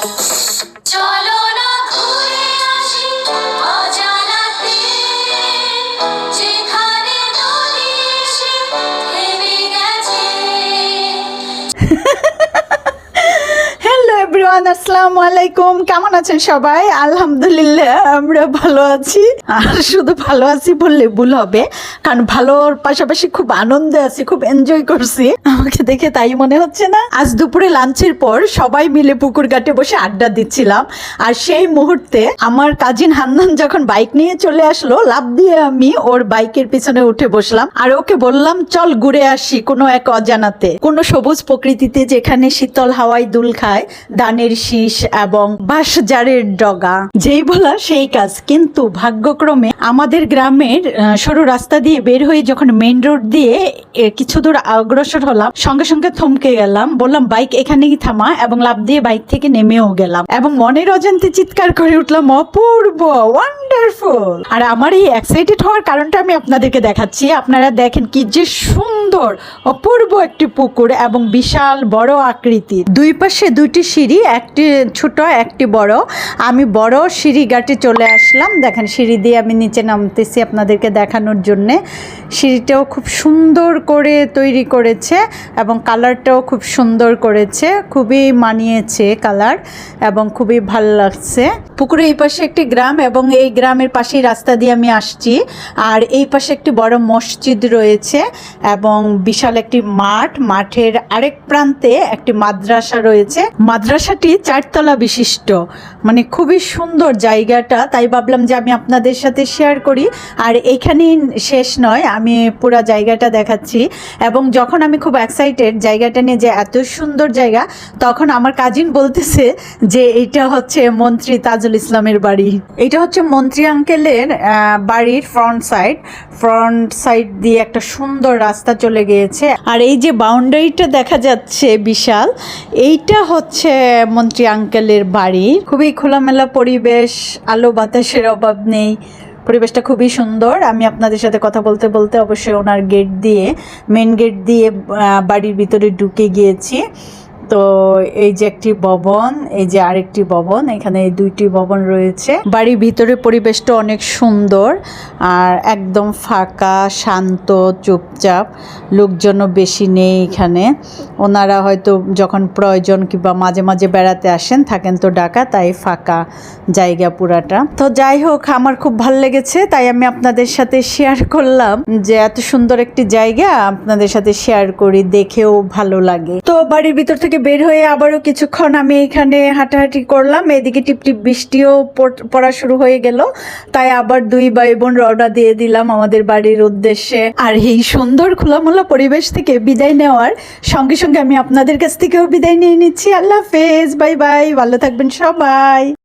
Thank you. আলাইকুম। কেমন আছেন সবাই? আলহামদুলিল্লাহ, আমরা ভালো আছি। আর শুধু ভালো আছি বললে ভুল হবে, কারণ ভালোর পাশাপাশি খুব আনন্দে আছি, খুব এনজয় করছি। আমাকে দেখে তাই মনে হচ্ছে না? আজ দুপুরে লাঞ্চের পর সবাই মিলে পুকুর ঘাটে বসে আড্ডা দিচ্ছিলাম। আর সেই মুহূর্তে আমার কাজিন হান্নান যখন বাইক নিয়ে চলে আসলো লাভ দিয়ে আমি ওর বাইকের পিছনে উঠে বসলাম। আর ওকে বললাম, চল ঘুরে আসি কোনো এক অজানাতে। কোনো সবুজ প্রকৃতিতে যেখানে শীতল হাওয়ায় দুল খায় দানের শীষ এবং বাঁশজারের ডগা। যেই বলা সেই কাজ। কিন্তু ভাগ্যক্রমে আমাদের গ্রামের সরু রাস্তা দিয়ে বের হয়ে যখন মেইন রোড দিয়ে কিছু দূর অগ্রসর হলাম, সঙ্গে সঙ্গে থমকে গেলাম। বললাম, বাইক এখানেই থামা এবং লাভ দিয়ে বাইক থেকে নেমেও গেলাম। এবং মনের অজান্তে চিৎকার করে উঠলাম, অপূর্ব! ওয়ান্ডারফুল আর আমার এই এক্সাইটেড হওয়ার কারণটা আমি আপনাদেরকে দেখাচ্ছি। আপনারা দেখেন কি যে সুন্দর, অপূর্ব একটি পুকুর এবং বিশাল বড় আকৃতির। দুই পাশে দুইটি সিঁড়ি একটি ছোট, একটি বড়। আমি বড়, সিঁড়ি ঘাটে চলে আসলাম। দেখেন, সিঁড়ি দিয়ে আমি নিচে নামতেছি আপনাদেরকে দেখানোর জন্যে। সিঁড়িটাও খুব সুন্দর করে তৈরি করেছে এবং কালারটাও খুব সুন্দর করেছে। খুবই মানিয়েছে কালার এবং খুবই ভালো লাগছে। পুকুরের এই পাশে একটি গ্রাম এবং এই গ্রামের পাশেই রাস্তা দিয়ে আমি আসছি। আর এই পাশে একটি বড় মসজিদ রয়েছে এবং বিশাল একটি মাঠ। মাঠের আরেক প্রান্তে একটি মাদ্রাসা রয়েছে। মাদ্রাসাটি চারতলা বিশিষ্ট। মানে খুবই সুন্দর জায়গাটা। তাই ভাবলাম যে আমি আপনাদের সাথে শেয়ার করি। আর এখানেই শেষ নয়, আমি পুরো জায়গাটা দেখাচ্ছি। এবং যখন আমি খুব এক্সাইটেড জায়গাটা নিয়ে যে এত সুন্দর জায়গা, তখন আমার কাজিন বলতেছে যে এটা হচ্ছে মন্ত্রী তাজুল ইসলামের বাড়ি। এটা হচ্ছে মন্ত্রী আঙ্কেলের বাড়ির ফ্রন্ট সাইড ফ্রন্ট সাইড দিয়ে একটা সুন্দর রাস্তা চলে গিয়েছে। আর এই যে বাউন্ডারিটা দেখা যাচ্ছে বিশাল, এইটা হচ্ছে মন্ত্রী আঙ্কেলের বাড়ি। খুবই খোলামেলা পরিবেশ, আলো, বাতাসের অভাব নেই। পরিবেশটা খুবই সুন্দর। আমি আপনাদের সাথে কথা বলতে বলতে অবশ্যই ওনার গেট দিয়ে মেন গেট দিয়ে বাড়ির ভিতরে ঢুকে গিয়েছি। তো এই যে একটি ভবন, এই যে আরেকটি ভবন, এখানে দুইটি ভবন রয়েছে। বাড়ির ভিতরে পরিবেশটা অনেক সুন্দর আর একদম ফাঁকা, শান্ত, চুপচাপ। লোকজনও বেশি নেই এখানে। ওনারা হয়তো যখন প্রয়োজন কিংবা মাঝে মাঝে বেড়াতে আসেন, থাকেন তো ঢাকা, তাই ফাঁকা জায়গা পুরাটা। তো যাই হোক, আমার খুব ভালো লেগেছে, তাই আমি আপনাদের সাথে শেয়ার করলাম যে এত সুন্দর একটি জায়গা আপনাদের সাথে শেয়ার করি, দেখেও ভালো লাগে। তো বাড়ির ভিতর থেকে বের হয়ে আবারও কিছুক্ষণ আমি এখানে হাঁটাহাঁটি করলাম। এদিকে টিপটিপ বৃষ্টিও পড়- শুরু হয়ে গেল। তাই আবার দুই ভাই বোন রওনা দিয়ে দিলাম আমাদের বাড়ির উদ্দেশ্যে। আর এই সুন্দর খোলামোলা পরিবেশ থেকে বিদায় নেওয়ার সঙ্গে সঙ্গে আমি আপনাদের কাছ থেকেও বিদায় নিয়ে নিচ্ছি। আল্লাহ ফেজ বাই বাই, ভালো থাকবেন সবাই।